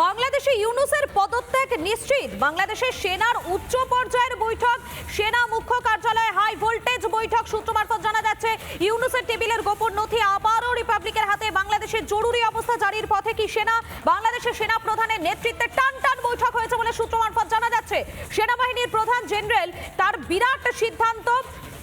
বাংলাদেশে ইউনুসের পদত্যাগ নিশ্চিত। বাংলাদেশের সেনার উচ্চ পর্যায়ের বৈঠক, সেনা মুখ্য কার্যালয়ে হাই ভোল্টেজ বৈঠক সূত্র মারফত জানা যাচ্ছে, ইউনুসের টেবিলের গোপন নথি আবারও রিপাবলিকের হাতে। বাংলাদেশের জরুরি অবস্থা জারির পথে কি সেনা? বাংলাদেশের সেনা প্রধানের নেতৃত্বে টান টান বৈঠক হয়েছে বলে সূত্র মারফত জানা যাচ্ছে। সেনাবাহিনীর প্রধান জেনারেল তার বিরাট সিদ্ধান্ত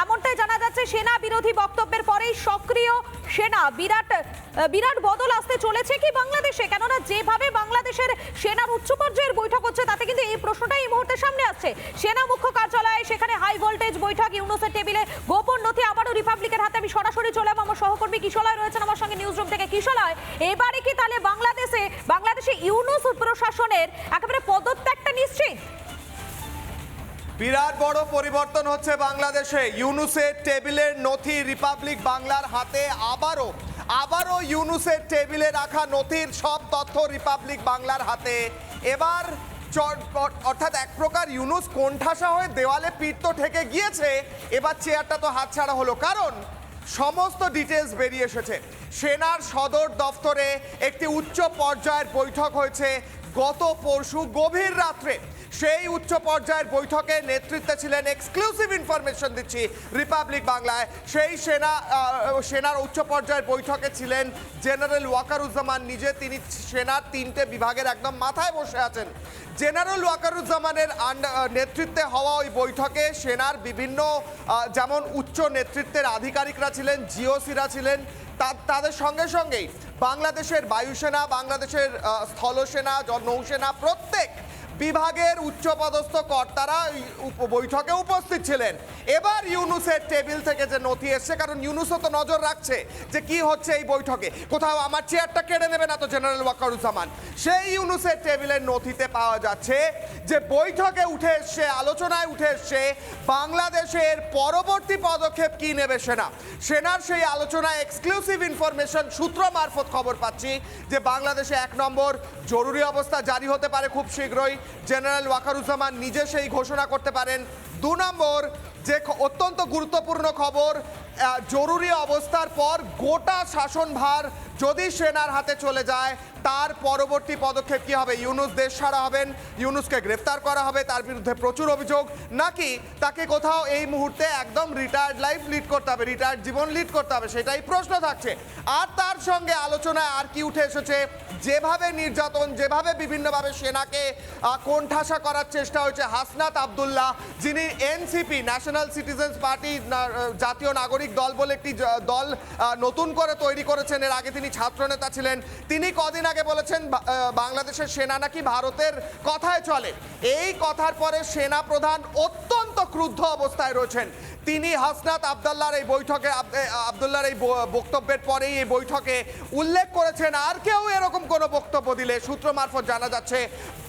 এমনটাই জানা যাচ্ছে, সেনা বিরোধী বক্তব্যের পরেই সক্রিয় সেনা। বিরাট বিরাট বদল আসতে চলেছে কি বাংলাদেশে? কেননা যেভাবে বাংলাদেশের সেনার উচ্চ পর্যায়ের বৈঠক হচ্ছে, তাতে কিন্তু এই প্রশ্নটাই এই মুহূর্তে সামনে আসছে। সেনা মুখ্য কার্যালয়ে সেখানে হাই ভোল্টেজ বৈঠক, ইউনুসের টেবিলে গোপন নথি আবারও রিপাবলিকের হাতে। আমি সরাসরি চলে আমার সহকর্মী কিশলয় রয়েছেন আমার সঙ্গে নিউজ রুম থেকে কিশলয় এবারে কি তাহলে বাংলাদেশে বাংলাদেশে ইউনুস প্রশাসনের একেবারে পদত্যাগটা নিশ্চিত? বিরাট বড় পরিবর্তন হচ্ছে বাংলাদেশে। ইউনুসের টেবিলের নথি রিপাবলিক বাংলার হাতে আবারও আবারও ইউনুসের টেবিলে রাখা নথির সব তথ্য রিপাবলিক বাংলার হাতে। এবার অর্থাৎ এক প্রকার ইউনুস কোণঠাসা হয়ে দেওয়ালে পিঠ তো ঠেকে গিয়েছে, এবার চেয়ারটা তো হাতছাড়া হলো। কারণ সমস্ত ডিটেলস বেরিয়ে এসেছে। সেনার সদর দফতরে একটি উচ্চ পর্যায়ের বৈঠক হয়েছে। গত পরশু গভীর রাত্রে সেই উচ্চ পর্যায়ের বৈঠকে নেতৃত্বে ছিলেন এক্সক্লুসিভ ইনফরমেশন দিচ্ছি রিপাবলিক বাংলায় সেই সেনা সেনার উচ্চ পর্যায়ের বৈঠকে ছিলেন জেনারেল ওয়াকারুজ্জামান। নিজে তিনি সেনার তিনটে বিভাগের একদম মাথায় বসে আছেন। জেনারেল ওয়াকারুজ্জামানের নেতৃত্বে হওয়া ওই বৈঠকে সেনার বিভিন্ন যেমন উচ্চ নেতৃত্বের আধিকারিকরা ছিলেন, জিওসিরা ছিলেন তাদের সঙ্গে সঙ্গেই বাংলাদেশের বায়ুসেনা বাংলাদেশের স্থলসেনা নৌসেনা প্রত্যেক বিভাগের উচ্চপদস্থ কর্তারা বৈঠকে উপস্থিত ছিলেন। এবার ইউনুসের টেবিল থেকে যে নথি এসছে, কারণ ইউনুসও তো নজর রাখছে যে কি হচ্ছে এই বৈঠকে। কোথাও আমার চেয়ারটা কেড়ে নেবে না তো জেনারেল ওয়াকারুজ্জামান। সেই ইউনুসের টেবিলের নথিতে পাওয়া যাচ্ছে যে বৈঠকে উঠে এসছে, আলোচনায় উঠে এসছে, বাংলাদেশের পরবর্তী পদক্ষেপ কি নেবে সেনা? সেনার সেই আলোচনায় এক্সক্লুসিভ ইনফরমেশন সূত্র মারফত খবর পাচ্ছি যে বাংলাদেশে এক নম্বর জরুরি অবস্থা জারি হতে পারে খুব শীঘ্রই। জেনারেল ওয়াকারুজ্জামান নিজে সেই ঘোষণা করতে পারেন। দু নম্বর যে অত্যন্ত গুরুত্বপূর্ণ খবর জরুরি অবস্থার পর গোটা শাসনভার যদি সেনার হাতে চলে যায়, তার পরবর্তী পদক্ষেপ কি হবে? ইউনুস দেশ ছাড়া হবেন, ইউনুসকে গ্রেফতার করা হবে, তার বিরুদ্ধে প্রচুর অভিযোগ, নাকি তাকে কোথাও এই মুহূর্তে একদম রিটায়ার্ড লাইফ লিড করতে হবে রিটায়ার্ড জীবন লিড করতে হবে? সেটাই প্রশ্ন থাকছে। আর তার সঙ্গে আলোচনায় আর কি উঠে এসেছে? যেভাবে নির্যাতন, যেভাবে বিভিন্নভাবে সেনাকে কোণঠাসা করার চেষ্টা হয়েছে, হাসনাত আবদুল্লাহ, যিনি এনসিপি ন্যাশনাল সিটিজেন্স পার্টি জাতীয় নাগরিক দল বলে একটি দল নতুন করে তৈরি করেছেন। এর আগে তিনি ছাত্রনেতা ছিলেন। তিনি কদিন আগে বলেছেন বাংলাদেশের সেনা নাকি ভারতের কথায় চলে। এই কথার পরে সেনা প্রধান অত্যন্ত ক্রুদ্ধ অবস্থায় রয়েছেন। তিনি হাসনাত আবদুল্লাহর এই বৈঠকে আব- এ, আবদুল্লাহর এই বক্তব্যের পরেই এই বৈঠকে উল্লেখ করেছেন আর কেউ এরকম কোনো বক্তব্য দিলে সূত্র মারফত জানা যাচ্ছে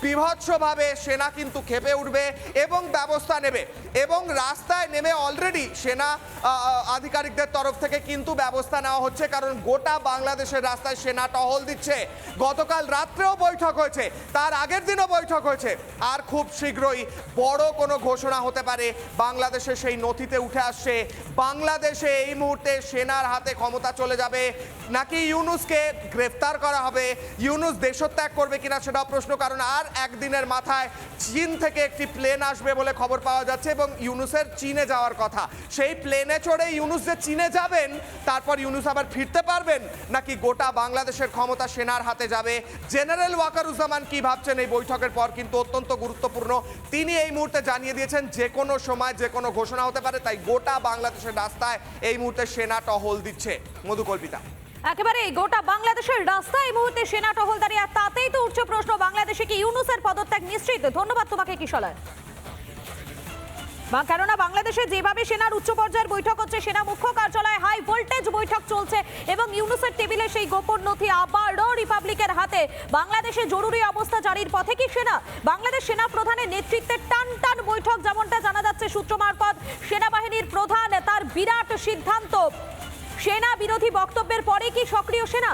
বিভৎসভাবে সেনা কিন্তু খেপে উঠবে এবং ব্যবস্থা নেবে এবং রাস্তায় নেমে অলরেডি সেনা আধিকারিকদের তরফ থেকে কিন্তু ব্যবস্থা নেওয়া হচ্ছে কারণ গোটা বাংলাদেশের রাস্তায় সেনা টহল দিচ্ছে। গতকাল রাত্রেও বৈঠক হয়েছে তার আগের দিনও বৈঠক হয়েছে আর খুব শীঘ্রই বড় কোনো ঘোষণা হতে পারে বাংলাদেশে সেই নথিতে উঠে আসছে। বাংলাদেশে এই মুহূর্তে সেনার হাতে ক্ষমতা চলে যাবে। নাকি ইউনুসকে গ্রেফতার করা হবে? ইউনুস দেশত্যাগ করবে কিনা সেটাও প্রশ্ন, কারণ আর একদিনের মাথায় চীন থেকে একটি প্লেন আসবে বলে খবর পাওয়া যাচ্ছে এবং ইউনুসের চীনে যাওয়ার কথা। সেই প্লেনে চড়ে ইউনুস যে চীনে যাবেন, তারপর ইউনুস আবার ফিরতে পারবেন? নাকি গোটা বাংলাদেশের ক্ষমতা সেনার হাতে যাবে? জেনারেল ওয়াকারুজ্জামান কি ভাবছেন? এই বৈঠকের পর কিন্তু অত্যন্ত গুরুত্বপূর্ণ। তিনি এই মুহূর্তে জানিয়ে দিয়েছেন, যে কোনো সময় যে কোনো ঘোষণা হতে পারে, তাই গোটা বাংলাদেশের রাস্তায় এই মুহূর্তে সেনা টহল দিচ্ছে মধুকল্পিতা। একেবারে গোটা বাংলাদেশের রাস্তা এই মুহূর্তে সেনা টহল দাঁড়িয়ে তাতেই তো উঠছে প্রশ্ন। বাংলাদেশে কি ইউনুসের পদত্যাগ নিশ্চিত? ধন্যবাদ তোমাকে, কিশলয়। বা কেননা বাংলাদেশে যেভাবে সেনার উচ্চ পর্যায়ের বৈঠক হচ্ছে, সেনা মুখ্য কার্যালয়ে হাই ভোল্টেজ বৈঠক চলছে এবং ইউনুসের টেবিলে সেই গোপন নথি আবারও রিপাবলিকের হাতে। বাংলাদেশে জরুরি অবস্থা জারির পথে কি সেনা? বাংলাদেশ সেনা প্রধানের নেতৃত্বে টান টান বৈঠক যেমনটা জানা যাচ্ছে সূত্র মারফত, সেনাবাহিনীর প্রধান তার বিরাট সিদ্ধান্ত। সেনা বিরোধী বক্তব্যের পরে কি সক্রিয় সেনা?